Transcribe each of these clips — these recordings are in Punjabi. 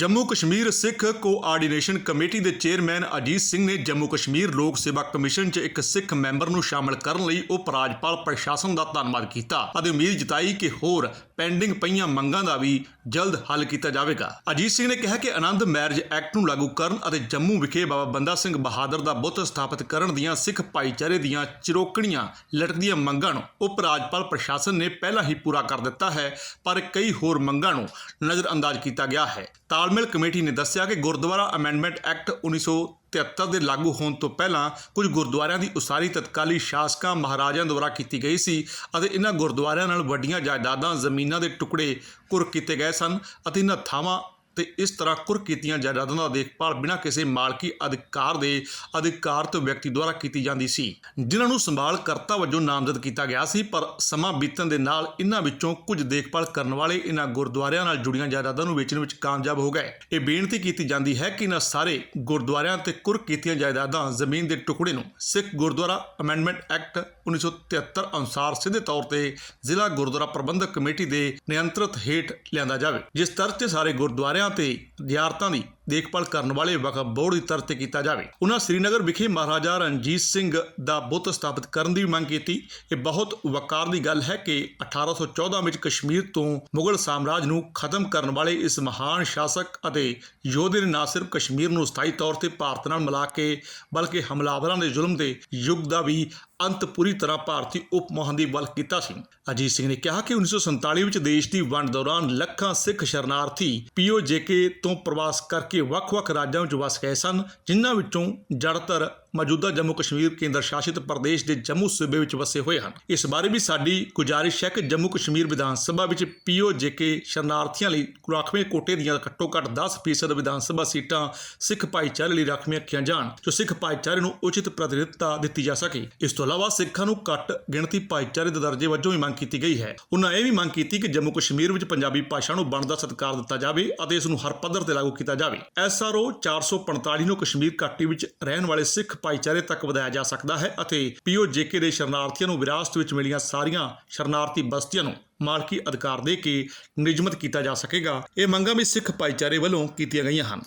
ਜੰਮੂ ਕਸ਼ਮੀਰ ਸਿੱਖ ਕੋਆਰਡੀਨੇਸ਼ਨ ਕਮੇਟੀ ਦੇ ਚੇਅਰਮੈਨ ਅਜੀਤ ਸਿੰਘ ਨੇ ਜੰਮੂ ਕਸ਼ਮੀਰ ਲੋਕ ਸੇਵਾ ਕਮਿਸ਼ਨ 'ਚ ਇੱਕ ਸਿੱਖ ਮੈਂਬਰ ਨੂੰ ਸ਼ਾਮਲ ਕਰਨ ਲਈ ਉਪ ਰਾਜਪਾਲ ਪ੍ਰਸ਼ਾਸਨ ਦਾ ਧੰਨਵਾਦ ਕੀਤਾ ਅਤੇ ਉਮੀਦ ਜਤਾਈ ਕਿ ਹੋਰ ਪੈਂਡਿੰਗ ਪਈਆਂ ਮੰਗਾਂ ਦਾ ਵੀ ਜਲਦ ਹੱਲ ਕੀਤਾ ਜਾਵੇਗਾ। ਅਜੀਤ ਸਿੰਘ ਨੇ ਕਿਹਾ ਕਿ ਆਨੰਦ ਮੈਰਿਜ ਐਕਟ ਨੂੰ ਲਾਗੂ ਕਰਨ ਅਤੇ ਜੰਮੂ ਵਿਖੇ ਬਾਬਾ ਬੰਦਾ ਸਿੰਘ ਬਹਾਦਰ ਦਾ ਬੁੱਤ ਸਥਾਪਿਤ ਕਰਨ ਦੀਆਂ ਸਿੱਖ ਭਾਈਚਾਰੇ ਦੀਆਂ ਚਿਰੋਕਣੀਆਂ ਲਟਕਦੀਆਂ ਮੰਗਾਂ ਨੂੰ ਉਪ ਰਾਜਪਾਲ ਪ੍ਰਸ਼ਾਸਨ ਨੇ ਪਹਿਲਾਂ ਹੀ ਪੂਰਾ ਕਰ ਦਿੱਤਾ ਹੈ, ਪਰ ਕਈ ਹੋਰ ਮੰਗਾਂ ਨੂੰ ਨਜ਼ਰਅੰਦਾਜ਼ ਕੀਤਾ ਗਿਆ ਹੈ। ਤਾਲਮੇਲ ਕਮੇਟੀ ਨੇ ਦੱਸਿਆ ਕਿ ਗੁਰਦੁਆਰਾ ਅਮੈਂਡਮੈਂਟ ਐਕਟ 1973 ਦੇ ਲਾਗੂ ਹੋਣ ਤੋਂ ਪਹਿਲਾਂ ਕੁਝ ਗੁਰਦੁਆਰਿਆਂ ਦੀ ਉਸਾਰੀ ਤਤਕਾਲੀ ਸ਼ਾਸਕਾਂ ਮਹਾਰਾਜਿਆਂ ਦੁਆਰਾ ਕੀਤੀ ਗਈ ਸੀ ਅਤੇ ਇਹਨਾਂ ਗੁਰਦੁਆਰਿਆਂ ਨਾਲ ਵੱਡੀਆਂ ਜਾਇਦਾਦਾਂ ਜ਼ਮੀਨਾਂ ਦੇ ਟੁਕੜੇ ਕੁਰ ਕੀਤੇ ਗਏ ਸਨ ਅਤੇ ਇਹਨਾਂ ਥਾਵਾਂ ਤੇ ਇਸ ਤਰ੍ਹਾਂ ਕੁਰ ਕੀਤੀਆਂ ਜਾਇਦਾਦਾਂ ਦਾ ਦੇਖਭਾਲ ਬਿਨਾਂ ਕਿਸੇ ਮਾਲਕੀ ਅਧਿਕਾਰ ਦੇ ਅਧਿਕਾਰਤ ਵਿਅਕਤੀ ਦੁਆਰਾ ਕੀਤੀ ਜਾਂਦੀ ਸੀ। ਜਿਨ੍ਹਾਂ ਨੂੰ ਸੰਭਾਲ ਕਰਤਾ ਵਜੋਂ ਨਾਮਜ਼ਦ ਕੀਤਾ ਗਿਆ ਸੀ, ਪਰ ਸਮਾਂ ਬੀਤਣ ਦੇ ਨਾਲ ਇਹਨਾਂ ਵਿੱਚੋਂ ਕੁਝ ਦੇਖਭਾਲ ਕਰਨ ਵਾਲੇ ਇਹਨਾਂ ਗੁਰਦੁਆਰਿਆਂ ਨਾਲ ਜੁੜੀਆਂ ਜਾਇਦਾਦਾਂ ਨੂੰ ਵੇਚਣ ਵਿੱਚ ਕਾਮਯਾਬ ਹੋ ਗਏ। ਇਹ ਬੇਨਤੀ ਕੀਤੀ ਜਾਂਦੀ ਹੈ ਕਿ ਇਹਨਾਂ ਸਾਰੇ ਗੁਰਦੁਆਰਿਆਂ ਤੇ ਕੁਰ ਕੀਤੀਆਂ ਜਾਇਦਾਦਾਂ ਜ਼ਮੀਨ ਦੇ ਟੁਕੜੇ ਨੂੰ ਸਿੱਖ ਗੁਰਦੁਆਰਾ ਅਮੈਂਡਮੈਂਟ ਐਕਟ 1973 ਅਨੁਸਾਰ ਸਿੱਧੇ ਤੌਰ ਤੇ ਜ਼ਿਲ੍ਹਾ ਗੁਰਦੁਆਰਾ ਪ੍ਰਬੰਧਕ ਕਮੇਟੀ ਦੇ ਨਿਯੰਤਰਤ ਹੇਠ ਲਿਆਂਦਾ ਜਾਵੇ, ਜਿਸ ਤਰ੍ਹਾਂ ਸਾਰੇ ਗੁਰਦੁਆਰਿਆਂ ਤੇ ਜ਼ਿਆਰਤਾਂ ਦੀ। ਦੇਖਭਾਲ ਕਰਨ ਵਾਲੇ ਵਕਫ ਬੋਰਡ ਦੀ ਤਰ੍ਹਾਂ ਕੀਤਾ ਜਾਵੇ। ਉਹਨਾਂ ਸ੍ਰੀਨਗਰ ਵਿਖੇ ਮਹਾਰਾਜਾ ਰਣਜੀਤ ਸਿੰਘ ਦਾ ਬੁੱਤ ਸਥਾਪਿਤ ਕਰਨ ਦੀ ਮੰਗ ਕੀਤੀ। ਇਹ ਬਹੁਤ ਵਕਾਰ ਦੀ ਗੱਲ ਹੈ ਕਿ 1814 ਵਿੱਚ ਕਸ਼ਮੀਰ ਤੋਂ ਮੁਗਲ ਸਾਮਰਾਜ ਨੂੰ ਖਤਮ ਕਰਨ ਵਾਲੇ ਇਸ ਮਹਾਨ ਸ਼ਾਸਕ ਅਤੇ ਯੋਧੇ ਨੇ ਨਾ ਸਿਰਫ ਕਸ਼ਮੀਰ ਨੂੰ ਸਥਾਈ ਤੌਰ ਤੇ ਭਾਰਤ ਨਾਲ ਮਿਲਾ ਕੇ, ਬਲਕਿ ਹਮਲਾਵਰਾਂ ਦੇ ਜ਼ੁਲਮ ਦੇ ਯੁੱਗ ਦਾ ਵੀ ਅੰਤ ਪੂਰੀ ਤਰ੍ਹਾਂ ਭਾਰਤੀ ਉਪ ਮਹਾਂਦੀਪ ਵੱਲ ਕੀਤਾ ਸੀ। ਅਜੀਤ ਸਿੰਘ ਨੇ ਕਿਹਾ ਕਿ 1947 ਵਿੱਚ ਦੇਸ਼ ਦੀ ਵੰਡ ਦੌਰਾਨ ਲੱਖਾਂ ਸਿੱਖ ਸ਼ਰਨਾਰਥੀ ਪੀਓਜੇਕੇ ਤੋਂ ਪ੍ਰਵਾਸ ਕਰਕੇ ਵੱਖ-ਵੱਖ ਰਾਜਾਂ ਵਿੱਚ ਵਸ ਗਏ ਸਨ ਜਿਨ੍ਹਾਂ ਵਿੱਚੋਂ ਜ਼ਿਆਦਾਤਰ ਮੌਜੂਦਾ ਜੰਮੂ ਕਸ਼ਮੀਰ ਕੇਂਦਰ ਸ਼ਾਸਿਤ ਪ੍ਰਦੇਸ਼ ਦੇ ਜੰਮੂ ਸੂਬੇ ਵਿੱਚ ਵਸੇ ਹੋਏ ਹਨ। ਇਸ ਬਾਰੇ ਵੀ ਸਾਡੀ ਗੁਜਾਰਿਸ਼ ਹੈ ਕਿ ਜੰਮੂ ਕਸ਼ਮੀਰ ਵਿਧਾਨ ਸਭਾ ਵਿੱਚ ਪੀਓਜੇਕੇ ਸ਼ਰਨਾਰਥੀਆਂ ਲਈ ਰਾਖਵੇਂ ਕੋਟੇ ਦੀਆਂ ਘੱਟੋ-ਘੱਟ 10% ਵਿਧਾਨ ਸਭਾ ਸੀਟਾਂ ਸਿੱਖ ਭਾਈਚਾਰੇ ਲਈ ਰਾਖਵੀਆਂ ਰੱਖੀਆਂ ਜਾਣ, ਜੋ ਸਿੱਖ ਭਾਈਚਾਰੇ ਨੂੰ ਉਚਿਤ ਪ੍ਰਤੀਨਿਧਤਾ ਦਿੱਤੀ ਜਾ ਸਕੇ। ਇਸ ਤੋਂ ਇਲਾਵਾ ਸਿੱਖਾਂ ਨੂੰ ਘੱਟ ਗਿਣਤੀ ਭਾਈਚਾਰੇ ਦੇ ਦਰਜੇ ਵਜੋਂ ਵੀ ਮੰਗ ਕੀਤੀ ਗਈ ਹੈ। ਉਹਨਾਂ ਇਹ ਵੀ ਮੰਗ ਕੀਤੀ ਕਿ ਜੰਮੂ ਕਸ਼ਮੀਰ ਵਿੱਚ ਪੰਜਾਬੀ ਭਾਸ਼ਾ ਨੂੰ ਬਣਦਾ ਸਤਿਕਾਰ ਦਿੱਤਾ ਜਾਵੇ ਅਤੇ ਇਸ ਨੂੰ ਹਰ ਪੱਧਰ ਤੇ ਲਾਗੂ ਕੀਤਾ ਜਾਵੇ। ਐਸਆਰਓ 445 ਨੂੰ ਕਸ਼ਮੀਰ ਘਾਟੀ ਵਿੱਚ ਰਹਿਣ ਵਾਲੇ ਸਿੱਖ ਭਾਈਚਾਰੇ ਤੱਕ ਵਧਾਇਆ ਜਾ ਸਕਦਾ ਹੈ ਅਤੇ ਪੀਓਜੇਕੇ ਦੇ ਸ਼ਰਨਾਰਥੀਆਂ ਨੂੰ ਵਿਰਾਸਤ ਵਿੱਚ ਮਿਲੀਆਂ ਸਾਰੀਆਂ ਸ਼ਰਨਾਰਥੀ ਬਸਤੀਆਂ ਨੂੰ ਮਾਲਕੀ ਅਧਿਕਾਰ ਦੇ ਕੇ ਨਿਯਮਤ ਕੀਤਾ ਜਾ ਸਕੇਗਾ। ਇਹ ਮੰਗਾਂ ਵੀ ਸਿੱਖ ਭਾਈਚਾਰੇ ਵੱਲੋਂ ਕੀਤੀਆਂ ਗਈਆਂ ਹਨ।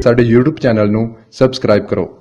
ਸਾਡੇ YouTube ਚੈਨਲ ਨੂੰ ਸਬਸਕ੍ਰਾਈਬ ਕਰੋ।